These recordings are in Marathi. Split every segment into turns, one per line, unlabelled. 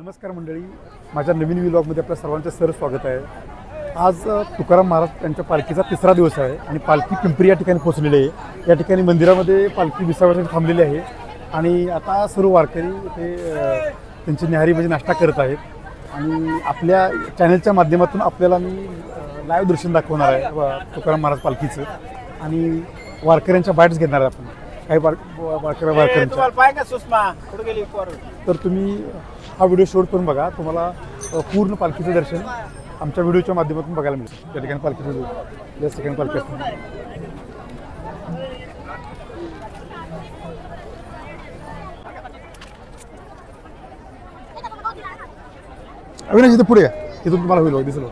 नमस्कार मंडळी. माझ्या नवीन व्लॉगमध्ये आपल्या सर्वांचं सर स्वागत आहे. आज तुकाराम महाराज त्यांच्या पालखीचा तिसरा दिवस आहे आणि पालखी पिंपरी या ठिकाणी पोहोचलेली आहे. या ठिकाणी मंदिरामध्ये पालखी विसाव्यासाठी थांबलेली आहे आणि आता सर्व वारकरी ते त्यांची न्याहारी म्हणजे नाश्ता करत आहेत. आणि आपल्या चॅनलच्या माध्यमातून आपल्याला मी लाईव्ह दर्शन दाखवणार आहे तुकाराम महाराज पालखीचं. आणि वारकऱ्यांच्या बाईट्स घेणार आहे आपण. काही वार वारकऱ्या वारकऱ्यांच्या. तर तुम्ही हा व्हिडिओ शूट करून बघा. तुम्हाला पूर्ण पालखीचं दर्शन आमच्या व्हिडिओच्या माध्यमातून बघायला मिळेल. त्या ठिकाणी पालखीचं या ठिकाणी पालखी असते. अविनाश इथं पुढे या. इथून तुम्हाला होईल दिसलं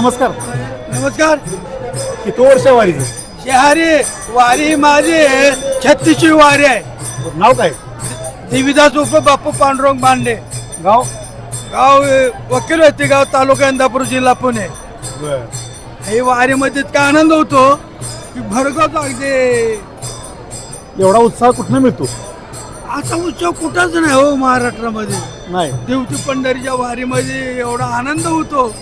नमस्कार.
नमस्कार.
किती वर्ष वारीचं?
शहारी वारी माझी छत्तीसची वारी आहे.
नाव काय?
देवीदास उप बापू पांडुरंग बांडे
गाव?
गाव अ, वकील होते गाव तालुका इंदापूर जिल्हा पुणे. हे वारीमध्ये इतका आनंद होतो की भरगत अगदी
एवढा उत्साह कुठनं मिळतो?
असा उत्सव कुठंच नाही हो महाराष्ट्रामध्ये.
नाही.
देवती पंढरीच्या वारीमध्ये एवढा आनंद होतो.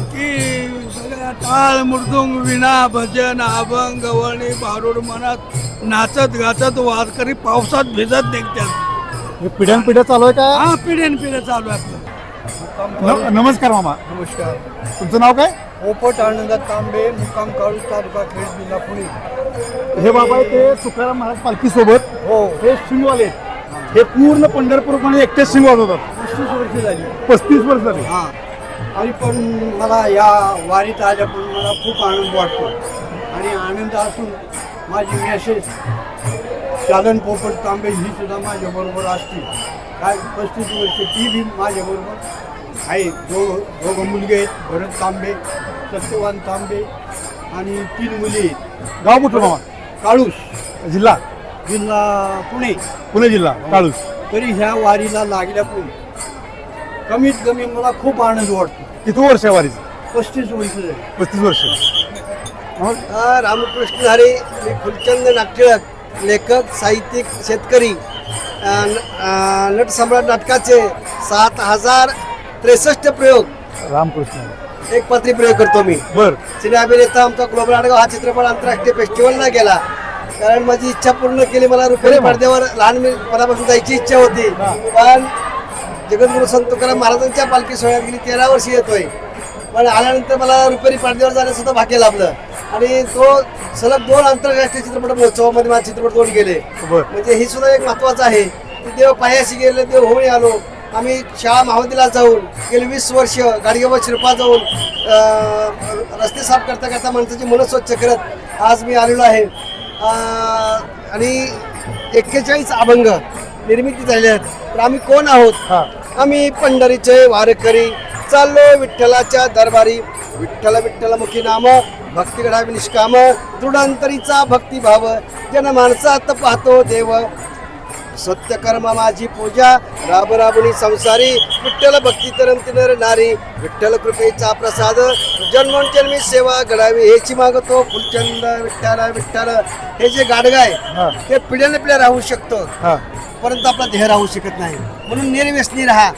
की सगळ्या टाळ मृदुंग विणा भजन अभंग गवळणी भारूड मनात नाचत गाचत वारकरी पावसात भिजत निघतात.
हे पिढ्यान पिढ्या चालू आहे का?
हा पिढ्यान पिढ्या चालू आहे आपलं.
न- नमस्कार मामा.
नमस्कार.
तुमचं नाव काय?
पोपट आनंद तांबे मुक्काम काळू तालुका खेड जिल्हा पुणे.
हे बाबा आहे ते तुकाराम महाराज पालखी सोबत.
हो.
हे शिंगवाले आहेत. हे पूर्ण पंढरपूरमध्ये एकटेच शिंग वाजवतात
पस्तीस वर्ष झाली.
पस्तीस वर्ष झाले.
हा. आणि पण मला या वारीत आल्यापासून मला खूप आनंद वाटतो. आणि आनंद असून माझी मेसेज चालन पोपट तांबे ही सुद्धा माझ्याबरोबर असते काय पस्तीस वर्ष ती बी माझ्याबरोबर आहे. दो दोघं मुलगे आहेत भरत तांबे सत्यवान तांबे आणि तीन मुली आहेत.
गाव कुठलं मामा?
काळूस.
जिल्हा?
जिल्हा पुणे.
पुणे जिल्हा काळूस.
तरी ह्या वारीला लागल्यापूर्वी कमीत कमी मला खूप आनंद वाटतो.
किती वर्ष आहे वारीचं?
पस्तीस वर्ष झाली.
पस्तीस वर्ष.
हा, रामकृष्ण हरी मी फुलचंद नाट्यक लेखक साहित्यिक शेतकरी अ, नटसम्राट नाटकाचे सात हजार त्रेसष्ट प्रयोग.
रामकृष्ण.
एक पत्री प्रयोग करतो मी.
बर.
सिने अभिनेता आमचा ग्लोबल नाटक हा चित्रपट आंतरराष्ट्रीय फेस्टिवलला गेला. कारण माझी इच्छा पूर्ण केली मला रुपेरी पडद्यावर लहानपणापासून जायची इच्छा होती. पण जगद्गुरु संत तुकाराम महाराजांच्या पालखी सोहळ्यात गेली तेरा वर्षी येतोय. पण आल्यानंतर मला रुपेरी पडद्यावर जाण्याचं सुद्धा भाग्य लाभलं. आणि तो सलग दोन आंतरराष्ट्रीय चित्रपट महोत्सवामध्ये माझे चित्रपट दोन गेले. म्हणजे हे सुद्धा एक महत्वाचं आहे. की देव पायाशी गेले देव होऊन आलो. आम्ही शाळा महावतीला जाऊन गेली वीस वर्ष गाडगेबाबा शिरपा जाऊन रस्ते साफ करता करता माणसाची मन स्वच्छ करत आज मी आलेलो आहे. आणि एक्केचाळीस अभंग निर्मिती झाल्या आहेत तर आम्ही कोण आहोत?
हा.
आम्ही पंढरीचे वारकरी. चाललो विठ्ठलाच्या दरबारी. विठ्ठल विठ्ठल मुखी नाम भक्ती घडावी निष्काम दृढांतरीचा भक्तिभाव. जन माणसात पाहतो देव. सत्य कर्म माझी पूजा राब राबुनी संसारी विठ्ठल भक्ती तरंती नर नारी विठ्ठल कृपेचा प्रसाद जन्मोजन्मी सेवा घडावी हेची मागतो फुलचंद विठ्ठल विठ्ठल. हे जे गाडगा आहे ते पिढ्याने पिढ्या राहू शकतं.
हा.
परंतु आपला देह राहू शकत नाही. म्हणून निर्व्यसनी राहा.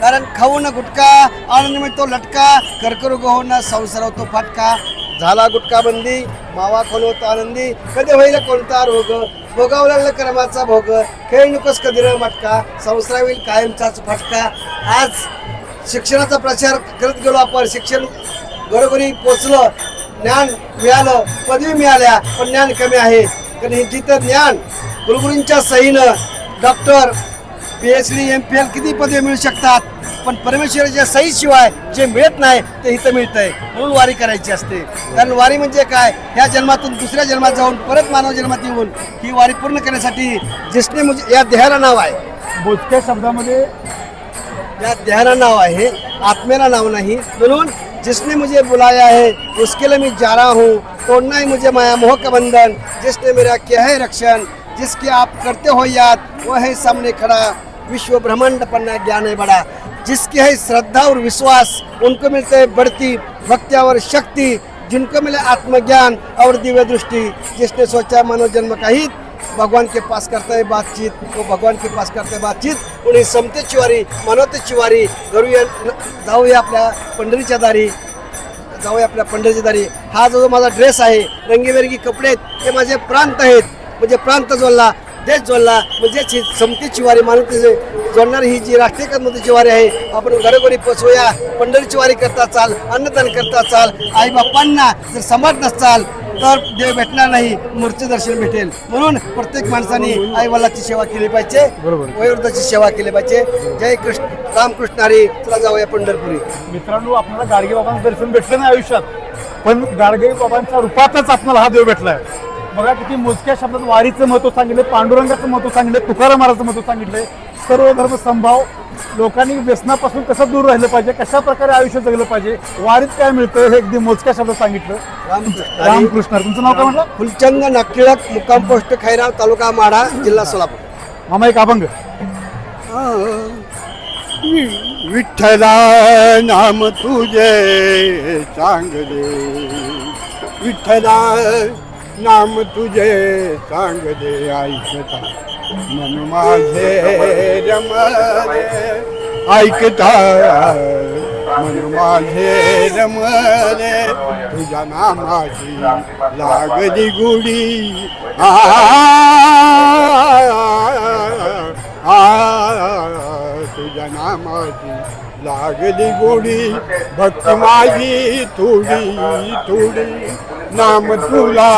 कारण खाऊ न गुटका आनंद मिळतो लटका कर्करोग हो न संसार होतो फाटका. झाला गुटका बंदी मावा कोण होतो आनंदी. कधी होईल कोणता रोग? भोगावं लागलं कर्माचा भोग. खेळ नुकस कधी न मटका संसारावील कायमचाच फटका. आज शिक्षणाचा प्रचार करत गेलो आपण. शिक्षण घरोघरी पोचलं. ज्ञान मिळालं. पदवी मिळाल्या पण ज्ञान कमी आहे. कारण हे जिथं ज्ञान कुलगुरूंच्या सहीनं doctor P H D M P L किती पदवी मिळू शकतात? पण परमेश्वराच्या सहीशिवाय जे मिळत नाही ते इथं मिळतंय. म्हणून वारी करायची असते. कारण वारी म्हणजे काय? ह्या जन्मातून दुसऱ्या जन्मात जाऊन परत मानव जन्मात येऊन ही वारी पूर्ण करण्यासाठी जिसने मुझे या देहाला नाव आहे.
मोजक्या शब्दामध्ये
या देहाला नाव आहे मेरा नाम नहीं. म्हणून जिसने मुझे बुलाया है उसके लिए मैं जा रहा हूँ तोड़ना ही मुझे माया मोह का बंधन. जिसने मेरा किया है रक्षण? जिसकी आप करते हो याद वह है सामने खड़ा. विश्व ब्रह्मांड पन्ना ज्ञान है बड़ा. जिसकी है श्रद्धा और विश्वास उनको मिलते है बढ़ती भक्ति और शक्ति जिनको मिले आत्मज्ञान और दिव्य दृष्टि। जिसने सोचा मानव जन्म का हित भगवान के पास करता है बातचीत वो भगवान के पास करता है बातचीत। उन्हें समते चिवारी मनवतेची चिवारी करूया जाऊया आपल्या पंढरीच्या दारी जाऊया आपल्या पंढरीच्या दारी। हा जो माझा ड्रेस आहे रंगीबेरंगी कपडे आहेत ते माझे प्रांत आहेत। म्हणजे प्रांत जोडला देश जोडला म्हणजेच ही समतेची वारी मानवतेची जोडणारी ही जी राष्ट्रीय कर्मतेची वारी आहे आपण घरोघरी पोचवूया. पंढरीची वारी करता चाल अन्नदान करता चाल आई बाप्पांना जर समाज नसचाल तर देव भेटणार नाही मूर्ती दर्शन भेटेल. म्हणून प्रत्येक माणसाने आई वडिलाची सेवा केली पाहिजे
बरोबर.
वयोवृद्धाची सेवा केली पाहिजे. जय कृष्ण रामकृष्ण हरी. चला जाऊया पंढरपुरी.
मित्रांनो आपल्याला गाडगे बाबांचं दर्शन भेटलं नाही आयुष्यात. पण गाडगे बाबांच्या रूपातच आपल्याला हा देव भेटलाय. बघा किती मोजक्या शब्दात वारीचं महत्त्व सांगितलं पांडुरंगाचं महत्त्व सांगितलं तुकाराम महाराजचं महत्त्व सांगितलंय. सर्व धर्म संभाव लोकांनी व्यसनापासून कसं दूर राहिलं पाहिजे कशा प्रकारे आयुष्य जगलं पाहिजे वारीत काय मिळतं हे अगदी मोजक्या शब्दात सांगितलं.
रामकृष्ण.
रामकृष्ण तुमचं नाव काय म्हटलं?
फुलचंद नाकिळक मुक्काम पोस्ट खैराव तालुका माढा जिल्हा सोलापूर.
मामा एक अभंग.
विठ्ठला नाम तुझे चांगले. विठ्ठला नाम तुझे चांगले ऐकता मन माझे रमले ऐकता मन माझे रमले तुझ्या नामाची लागली गुडी आ आ तुझ्या नामाची लागली गोडी भक्ती माझी थोडी थोडी. नाम तुला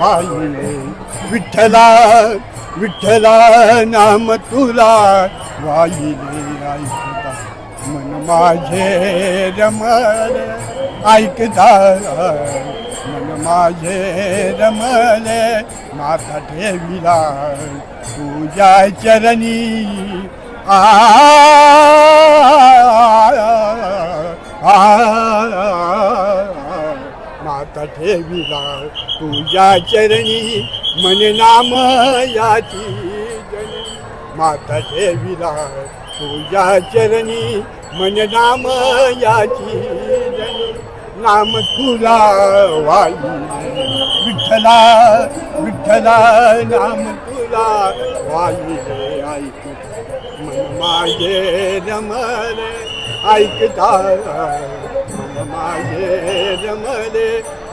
वाई विठ्ठला विठ्ठला नाम तुला वाई ऐकता मन माझे रमल ऐकता मन माझे रमले. माथा ठेविला तुझ्या चरणी आ माता ठेविला तुझ्या चरणी मन नाम याची जनी. माता ठेविला तुझ्या चरणी मन नाम याची जनी. नाम तुला वाई विठ्ठला विठ्ठला नाम तुला वाई आई. माझे रमले ऐकता माझे रमले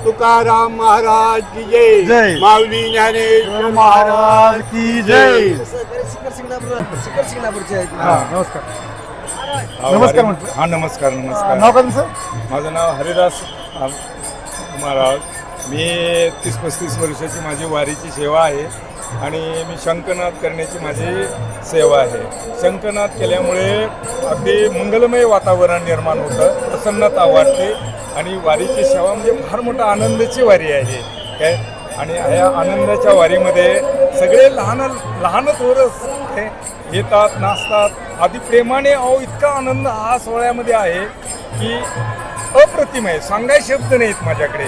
तुकाराम महाराज की
जय.
जय. माऊली ज्ञानेश्वर महाराज की जय.
शिखर सिंगणापूरचे आहेत.
हा नमस्कार.
हा,
नमस्कार म्हटलं.
हा नमस्कार नमस्कार.
नाव काय तुमचं?
माझं नाव हरिदास महाराज. मी तीस पस्तीस वर्षाची माझी वारीची सेवा आहे. आणि मी शंकनाद करण्याची माझी सेवा आहे. शंकनाद केल्यामुळे अगदी मंगलमय वातावरण निर्माण होतं प्रसन्नता वाटते आणि वारीची सेवा म्हणजे फार मोठा आनंदाची वारी आहे. काय आणि ह्या आनंदाच्या वारीमध्ये सगळे लहान लहान थोरच हे येतात नाचतात. आधी प्रेमाने अहो इतका आनंद हा सोहळ्यामध्ये आहे की अप्रतिम आहे. सांगाय शब्द नाहीत माझ्याकडे.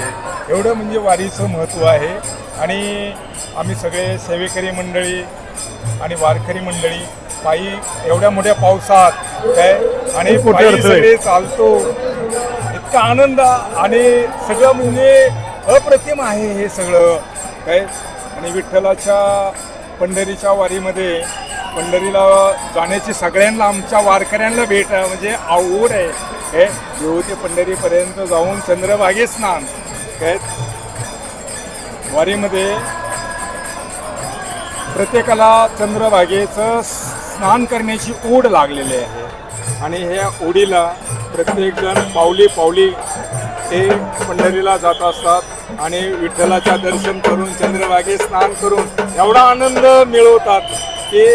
एवढं म्हणजे वारीचं महत्त्व आहे. आणि आम्ही सगळे सेवेकरी मंडळी आणि वारकरी मंडळी पायी एवढ्या मोठ्या पावसात काय? आणि पायी. सगळे चालतो. इतका आनंद आणि सगळं म्हणजे अप्रतिम आहे हे सगळं. काय? आणि विठ्ठलाच्या पंढरीच्या वारीमध्ये पंढरीला जाण्याची सगळ्यांना आमच्या वारकऱ्यांना भेट म्हणजे आवड आहे. काय? देऊ ते पंढरीपर्यंत जाऊन चंद्रभागे स्नान. काय वारीमध्ये प्रत्येकाला चंद्रभागेचं स्नान करण्याची ओढ लागलेली आहे. आणि ह्या ओढीला प्रत्येकजण पावली पावली ते पंढरीला जात असतात आणि विठ्ठलाच्या दर्शन करून चंद्रभागे स्नान करून एवढा आनंद मिळवतात की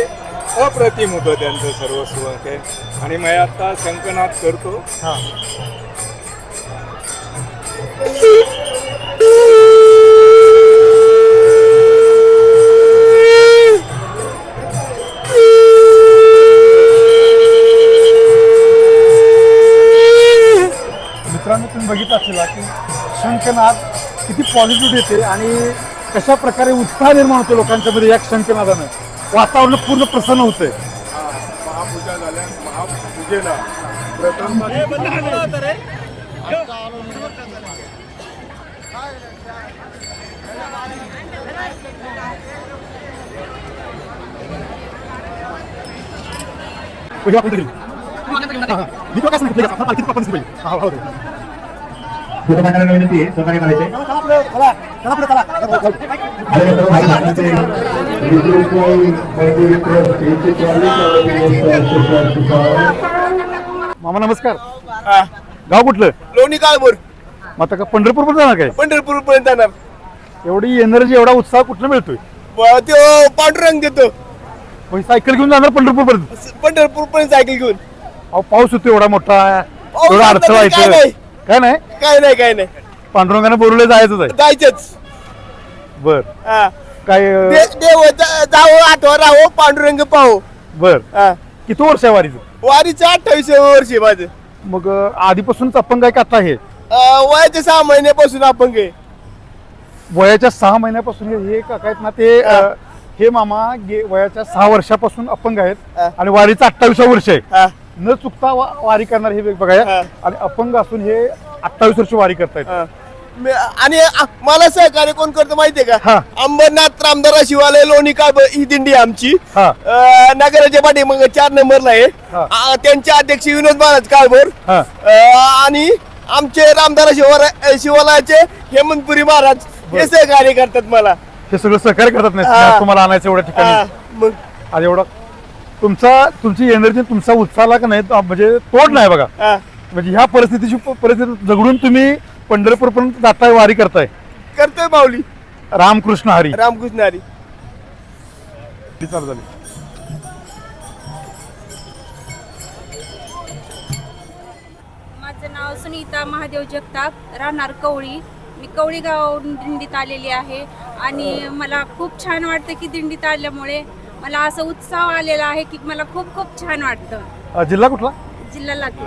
अप्रतिम होतं त्यांचं सर्वस्व ते आणि मी आता शंकनाथ करतो.
हां. बघितलं असेल की शंखनाद किती पॉझिटिव्ह येते आणि कशा प्रकारे उत्साह निर्माण होतो लोकांच्या मध्ये या शंखनादानं? वातावरण पूर्ण प्रसन्न होतंय.
महापूजा झाल्या महापूजेला प्रथम
आपण
विनंती आहे सहकार्य करायचे.
मामा नमस्कार. गाव कुठलं?
लोणी काळभोर.
मग आता का पंढरपूर पण जाणार काय?
पंढरपूर पर्यंत जाणार.
एवढी एनर्जी एवढा उत्साह कुठला मिळतोय?
तो पांडुरंग देतो.
मग सायकल घेऊन जाणार पंढरपूर पर्यंत
पंढरपूर पर्यंत सायकल घेऊन.
अहो पाऊस होतो एवढा मोठा. एवढा अडथळा
नाही.
काय नाही?
काय नाही काय नाही.
पांडुरंगाने बोलवले जायचंच आहे.
जायचंच.
बर.
हा.
काय अं,
दे- देव जा- जावं आठवा राहो पांडुरंग पाहो.
बर.
हा.
किती वर्ष आहे वारीचं?
वारीचं अठ्ठावीस वर्ष आहे माझं.
मग अं, आधीपासूनच अपंग आहे का आता हे?
अं, वयाच्या सहा महिन्यापासून आपण गे
वयाच्या सहा महिन्यापासून हे- हे काका आहेत ना ते अं, हे मामा गे- वयाच्या सहा वर्षापासून अपंग आहेत
हा.
आणि वारीचं अठ्ठावीस वर्ष आहे.
हा.
न चुकता वा- वारी करणार हे बघा
हा.
आणि अपंग असून हे अठ्ठावीस वर्ष वारी करतायत.
हा. मी- आणि आ- मला सहकार्य कोण करतो माहितीये
हा.
का अंबरनाथ रामदारा शिवालय लोणी का ही दिंडी आहे आमची.
हा.
अं, नगराच्या पाठी मग चार नंबरला आहे.
हा.
आ, त्यांचे अध्यक्ष विनोद महाराज काळभोर.
हा.
अं, आणि आमचे रामदारा शिवालय शिवालयाचे हेमंतपुरी महाराज हे सहकार्य करतात मला.
हे सगळं सहकार्य करतात नाही.
हा.
तुम्हाला आणायचं एवढ्या
हा,
ठिकाणी
मग
आणि एवढा तुमचा तुमची एनर्जी तुमचा उत्साहाला का नाही तो म्हणजे तोड नाही बघा.
हा.
म्हणजे ह्या परिस्थितीची परिस्थिती झगडून तुम्ही पंढरपूर पर्यंत जाताय वारी करताय.
करतोय माऊली.
रामकृष्ण हरी.
रामकृष्ण हरी.
झाली
माझं नाव सुनीता महादेव जगताप राहणार कवळी. मी कवळी गावावरून दिंडीत आलेली आहे आणि मला खूप छान वाटतं की दिंडीत आल्यामुळे मला असं उत्साह आलेला आहे की मला खूप खूप छान वाटतं.
अ, जिल्हा कुठला?
जिल्हा लातूर.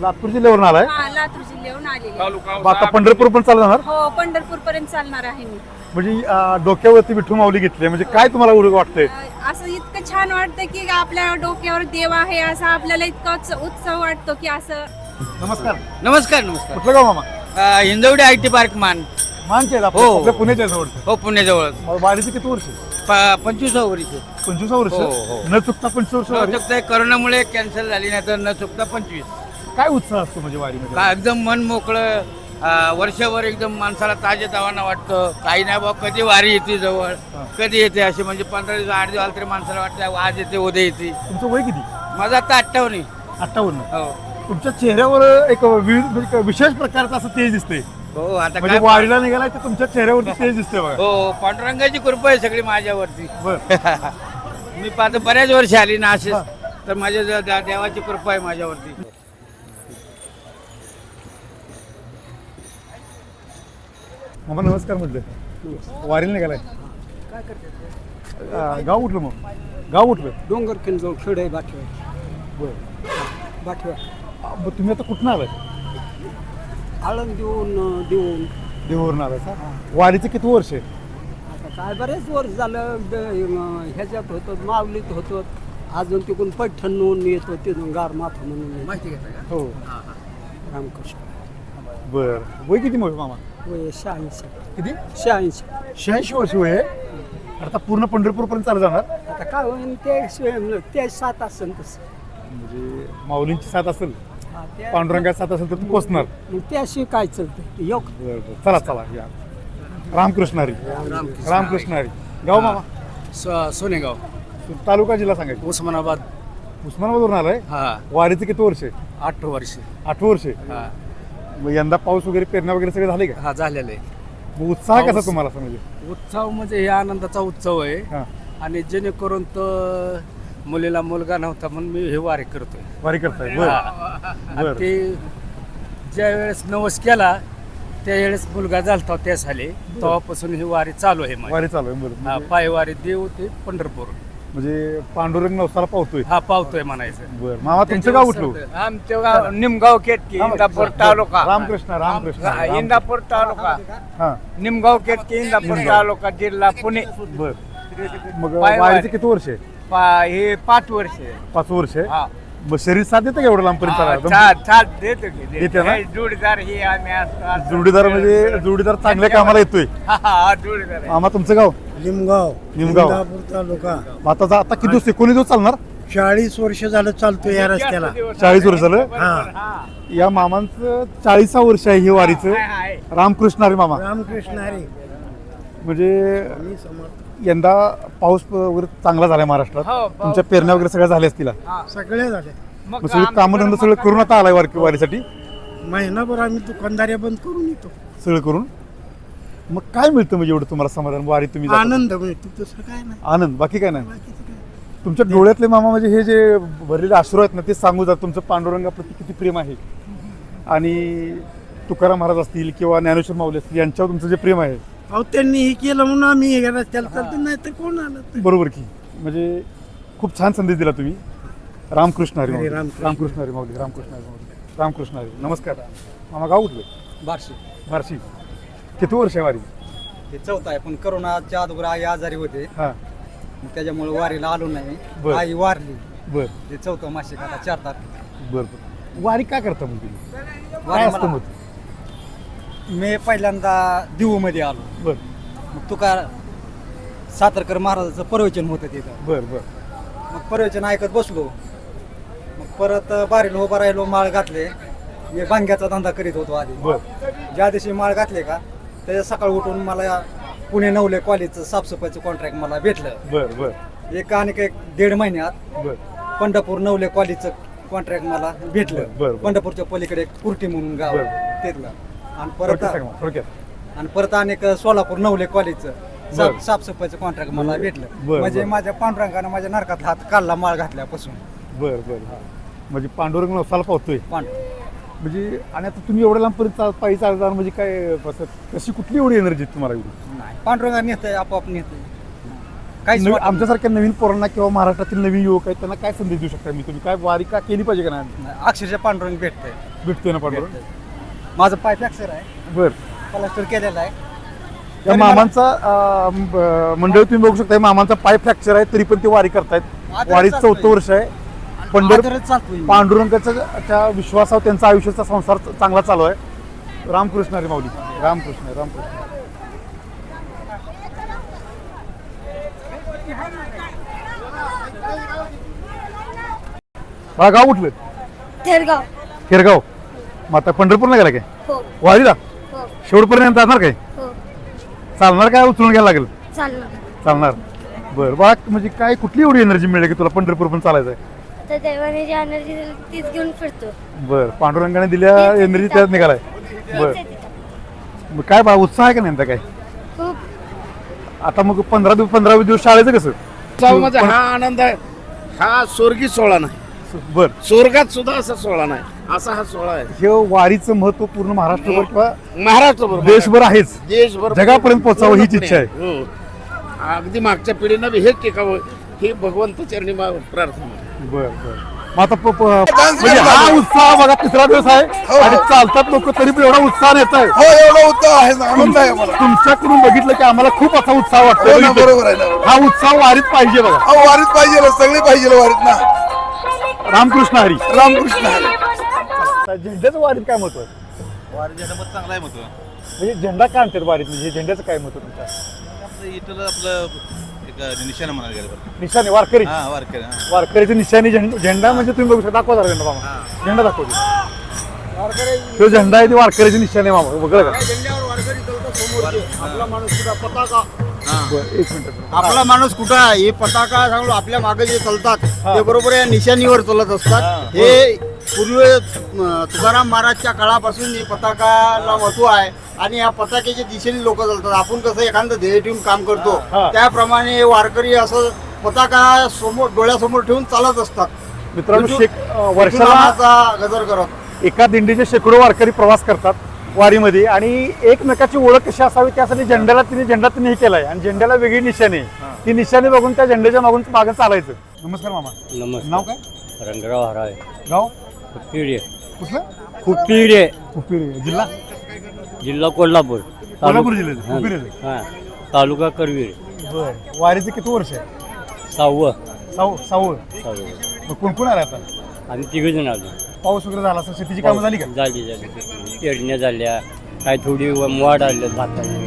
लातूर जिल्ह्यावरून आलाय?
हा लातूर जिल्ह्याहून आलेली.
मग आता पंढरपूर पण चालू जाणार
हो पंढरपूर पर्यंत चालणार आहे मी.
म्हणजे अ, डोक्यावरती विठू माऊली घेतली म्हणजे काय तुम्हाला उडग वाटतंय?
अं, असं इतकं छान वाटतं की आपल्या डोक्यावर देव आहे असं आपल्याला इतका उत्स- उत्साह वाटतो की असं.
नमस्कार.
नमस्कार नमस्कार.
कुठलं गाव मामा?
अ, Hinjawadi I T park Maan.
मानचे
हो.
पुण्याच्या जवळ
हो पुण्याजवळ
वारीचे किती वर्ष
पंचवीस वरीचे
पंचवीस वर्ष?
हो, हो.
न चुकता पंचवीस वर्ष
न
वारी.
चुकता करोनामुळे कॅन्सल झाली नाही तर न चुकता पंचवीस.
काय उत्साह असतो म्हणजे वारीमध्ये?
का एकदम मन मोकळं अ, वर्षभर एकदम माणसाला ताजे तवाना वाटतं. काही नाही बा कधी वारी येते जवळ
हा.
कधी येते अशी म्हणजे पंधरा दिवस आठ दिवस आले तरी माणसाला वाटतं आज येते उद्या येते.
तुमचं वय किती?
माझा आता अठ्ठावन्न आहे.
अठ्ठावन्न.
हो.
तुमच्या चेहऱ्यावर एक वि- म्हणजे एक विशेष प्रकारचं असं तेज दिसते
हो आता
म्हणजे
काय
वारीला निघालाय तर तुमच्या चेहऱ्यावरती तेज दिसते बघा.
हो पांडुरंगाची कृपा आहे सगळी माझ्यावरती.
बर.
मी पाहतो बऱ्याच वर्ष आली ना असेच
हा.
तर माझ्या ज- दे- देवाची कृपा आहे माझ्यावरती.
मामा नमस्कार म्हटलं. वारीला निघालाय. गाव उठलं मग? गाव उठलं
डोंगर किंजवळ खेड आहे
बर.
बाठीवर
मग तुम्ही आता कुठं आलाय?
आळंद देऊन देऊन.
आलाय का? वारीचं किती वर्ष आहे?
आता काय बरेच वर्ष झालं ब- ह्याच्यात होतं मावलीत होतो. अजून तिकडून पैठणहून येतो तिथून गार माथा म्हणून
माहिती घेता
हो.
रामकृष्ण.
बर. वय किती मोठ मामा?
वय शहाऐंशी.
किती?
शहाऐंशी.
शहाऐंशी वर्ष वय आहे. आता पूर्ण पंढरपूर पर्यंत चालू जाणार?
आता काय होईल ते स्वयं- ते सात असेल तसं.
म्हणजे माऊलींची साथ असेल. पांडुरंगाची साथ असेल तर तू पोचणार.
त्याशिवाय काय चालतं योग.
बरं बरं. चला चला या. रामकृष्ण हरी. रामकृष्ण हरी. गाव मामा?
सोनेगाव.
तालुका जिल्हा सांगायचं.
उस्मानाबाद.
उस्मानाबादवरून आलाय?
हा.
वारीचं किती वर्ष? आहे
आठ वर्ष.
आठ वर्ष? आहे.
हा.
मग यंदा पाऊस वगैरे पेरणा वगैरे सगळे झाले का?
हा झालेलं. आहे
मग उत्साह कसा
पाऊस-
तुम्हाला समजेल
उत्सव म्हणजे हे आनंदाचा उत्सव आहे.
हा.
आणि जेणेकरून तर मुलीला मुलगा नव्हता म्हणून मी हे वारी करतोय.
वारी करताय. बरं.
आणि
बरं.
ते ज्या वेळेस नवस केला त्यावेळेस मुलगा झालता त्या साली. तेव्हापासून ही वारी चालू आहे माझी.
वारी चालू आहे बरं.
हा,
म्हणजे-
पायवारी देव ते पंढरपूर.
म्हणजे पांडुरंग नवसाला पावतोय.
हा पावतोय म्हणायचं.
बर. मामा तुमचं गाव कुठलं?
आमचं गाव निमगाव केटकी इंदापूर तालुका.
रामकृष्ण रामकृष्ण
हा, इंदापूर तालुका.
हा.
निमगाव केटकी इंदापूर तालुका जिल्हा पुणे.
बर. मग
पाय-
वारीचे किती वर्ष आहे?
पा- हे पाच वर्ष आहे.
पाच वर्ष आहे?
हा.
मग शरीर साथ देतं का एवढं लांबपर्यंत चालायला?
देतो की देतो.
देते ना?
जोडीदार हे आम्ही असतो.
जोडीदार म्हणजे जोडीदार चांगल्या कामाला येतोय
हा, हा, जोडीदार आहे.
मामा तुमचं गाव
लिमगाव
निमगाव.
इंदापूर तालुका
आता आता किती दिवस एकोणीस दिवस चालणार
चाळीस वर्ष झालं चालतोय या रस्त्याला
जास्त दिवस
चाळीस वर्ष झालं?
बरोबर,
हा.
हा.
या मामांचं चाळीसा वर्ष आहे हे वारीचं. रामकृष्ण हरी मामा
रामकृष्ण हरी
म्हणजे
मी समर्थ
यंदा पाऊस वगैरे चांगला झालाय महाराष्ट्रात.
हो, पाऊस-
तुमच्या पेरण्या वगैरे सगळ्या झाल्या असतील
हा.
सगळे झाले.
मग
मग
सगळं कामधंदा सगळं करून आता आलाय वारकी वारीसाठी?
महिनाभर आम्ही दुकानदाऱ्या बंद करून येतो.
सगळं करून? मग काय मिळतं म्हणजे एवढं तुम्हाला समाधान? वारी तुम्ही जाता?
आनंद मिळतो दुसरं काय नाही.
आनंद? बाकी काय नाही?
बाकीचं काय.
तुमच्या डोळ्यातले मामा म्हणजे हे जे भरलेले अश्रू आहेत ना ते सांगू जात तुमचं पांडुरंगाप्रती किती प्रेम आहे. आणि तुकाराम महाराज असतील किंवा ज्ञानेश्वर माऊली असतील यांच्यावर तुमचं जे प्रेम आहे
अहो त्यांनी हे केलं म्हणून आम्ही हे रस्त्याला चालतो नाही तर कोण आलं
बरोबर की. म्हणजे खूप छान संदेश दिला तुम्ही. रामकृष्ण हरी माऊली.
रामकृष्ण.
रामकृष्ण हरी माऊली रामकृष्ण हरी माऊली. रामकृष्ण हरी. नमस्कार. मामा गाव कुठलं?
बारशी.
बार्शी. किती वर्ष आहे वारी?
हे चौथा आहे पण करोनाच्या अगोदर आई आजारी होते.
हां.
मग त्याच्यामुळे वारीला आलो नाही.
बर.
आई वारली.
बर.
ते चौथं मासिक आता चार तारखेला.
बर बर. वारी काय करता मग तुम्ही? काय
वारी
असतं
मला-
मग?
मी पहिल्यांदा दिवमध्ये आलो.
बर.
मग तुका सातारकर महाराजाचं प्रवचन होतं तिथं.
बर बर.
मग प्रवचन ऐकत बसलो. मग परत बारीला उभा राहिलो माळ घातले. मी भांग्याचा धंदा करीत होतो आधी.
बर.
ज्या दिवशी माळ घातले का त्याच्या सकाळ उठून मला पुणे नवले कॉलेजचं साफसफाईचं कॉन्ट्रॅक्ट मला भेटलं.
बर बर.
एक आणि एक दीड महिन्यात
बर.
पंढरपूर नवले कॉलेजचं कॉन्ट्रॅक्ट मला भेटलं.
बरं.
पंढरपूरच्या पलीकडे एक कुर्टी म्हणून गाव
बरं.
तिथलं. आणि परत
थोडक्यात सांगा मला, थोडक्यात
आणि परत अनेक सोलापूर नवले कॉलेजचं. साफ साफसफाईचं कॉन्ट्रॅक्ट मला भेटलं.
बरं,
म्हणजे
बरं.
माझ्या पांडुरंगानं माझ्या नरकात हात काढला माळ घातल्यापासून.
बर बर हा. म्हणजे पांडुरंग नवसाला पावतोय.
पांडुरंग
म्हणजे आणि आता तुम्ही एवढ्या लांबपर्यंत चा- पायी चालणार म्हणजे काय कशी कुठली एवढी एनर्जी तुम्हाला एवढी?
नाही पांडुरंगा नेतंय आपोआप नेतंय. काहीच
नवी-
वाटत
आमच्यासारख्या नवीन पोरांना किंवा महाराष्ट्रातील नवीन युवक आहेत त्यांना काय संदेश देऊ शकता मी? तुम्ही काय वारी का केली पाहिजे का नाही?
नाही. अक्षरशः पांडुरंग भेटतंय.
भेटतोय ना पांडुरंग?
माझं पाय फ्रॅक्चर आहे.
बर.
प्लास्टर केलेलं आहे.
या मामांचा अं, ब- मंडळ तुम्ही बघू शकता मामांचा पाय फ्रॅक्चर आहे तरी पण ते वारी करतायत.
आदरच चालतोय.
चौथं वर्ष आहे. पंढर
आदरच चालतोय. मी.
पांडुरंगाच्या त्या विश्वासावर त्यांचा आयुष्याचा संसार चांगला चालू आहे. रामकृष्ण हरी माऊली. रामकृष्ण रामकृष्ण. हा गाव कुठलं?
थेरगाव.
खेरगाव मग आता पंढरपूरला गेला काय?
हो.
वारीला?
हो.
शेवटपर्यंत जाणार काय?
हो.
चालणार काय उचलून घ्यायला लागेल?
चालणार.
चालणार. बरं बा म्हणजे काय कुठली एवढी एनर्जी मिळेल की तुला पंढरपूर पण चालायचं आहे?
आता देवाने जी एनर्जी दिली तीच घेऊन फिरतो.
बरं पांडुरंगाने दिल्या एनर्जी. त्यात निघालाय.
तेच
बरं.
आहे तिथं.
मग काय बा उत्साह आहे का नाही आता काय?
खूप.
आता मग पंधरा दिवस पंधरावी दिवस शाळेचं कसं?
उत्सवामध्ये हा आनंद आहे. हा स्वर्गी सोहळा नाही.
बर.
स्वर्गात सुद्धा असा सोहळा नाही. असा हा सोहळा आहे.
हे वारीचं महत्त्व पूर्ण महाराष्ट्रभर किंवा
महाराष्ट्र
देशभर आहेच.
देशभर.
जगापर्यंत पोहोचावं हीच इच्छा आहे.
हो. अगदी मागच्या पिढीनं बी हेच टिकावं. ही भगवंत चरणी मा- प्रार्थना.
बर बर. मग आता प- प- म्हणजे हा उत्साह बघा तिसरा दिवस आहे आणि चालतात लोक तरी पण एवढा उत्साह येत आहे
हो एवढा उत्साह आहे ना आनंद आहे मला.
तुमच्याकडून बघितलं की आम्हाला खूप असा उत्साह
हो ना
वाटतो
बरोबर आहे ना
हा उत्साह वारीत पाहिजे बघा.
अहो वारीत पाहिजे सगळे पाहिजे वारीत ना.
रामकृष्ण हरी.
रामकृष्ण हरी.
झेंड्याचं वारीत काय महत्त्व आहे?
वारीचं मत चांगला आहे मत
म्हणजे झेंडा काय आणतात वारीत? म्हणजे झेंड्याचं काय महत्त्व तुमच्या
आपलं इथलं आपलं एक निशाण म्हणायला गेलं बरं
निशाणी वारकरी.
हा वारकरी हा.
वारकरीची निशाणी झेंडा झेंडा म्हणजे तुम्ही बघू शकता. दाखवा जरा झेंडा मामा झेंडा दाखवतो. तो झेंडा आहे ती वारकरीची निशाणी आहे मामा बघलं का?
आपला माणूस सुद्धा पताका.
एक मिनिट
आपला माणूस कुठं आहे? हे पताका सांगू आपल्या मागे जे चालतात ते बरोबर या निशाणीवर चालत असतात. हे. पूर्वी अं, तुकाराम महाराजच्या काळापासून ही पताकाला महत्त्व आहे आणि या पताक्याच्या दिशेने लोक चालतात. आपण कसं एखादं ध्येय ठेवून काम करतो
हा.
त्याप्रमाणे हे वारकरी असं पताका समोर डोळ्यासमोर ठेवून चालत असतात.
मित्रांनो
विठू-
शेक अं, वर्षाला
विठुनामाचा गजर करत?
एका दिंडीचे शेकडो वारकरी प्रवास करतात. वारीमध्ये आणि एकमेकाची ओळख कशी असावी त्यासाठी झेंड्याला तिने झेंडा तिने हे केलाय. आणि झेंड्याला वेगळी निशाणी आहे. ती निशाणी बघून त्या झेंड्याच्या मागून मागं चालायचं. नमस्कार मामा.
नमस्कार.
नाव काय?
रंगराव हराळे.
गाव?
पिढे
कुठलं?
कुपिडे
जिल्हा?
जिल्हा कोल्हापूर.
कोल्हापूर जिल्ह्याचं. कुपिरे
हां. तालुका करवीर.
बरं. वारीचं किती वर्ष आहे?
सहावं.
साऊ
सहावं.
मग कोण कोण आलं आता?
आम्ही तिघजण आलो.
पाऊस वगैरे झाला असेल शेतीची कामं झाली का?
झाली झाली. पेरण्या झाल्या काय थोडी वाढ आल्या भाताची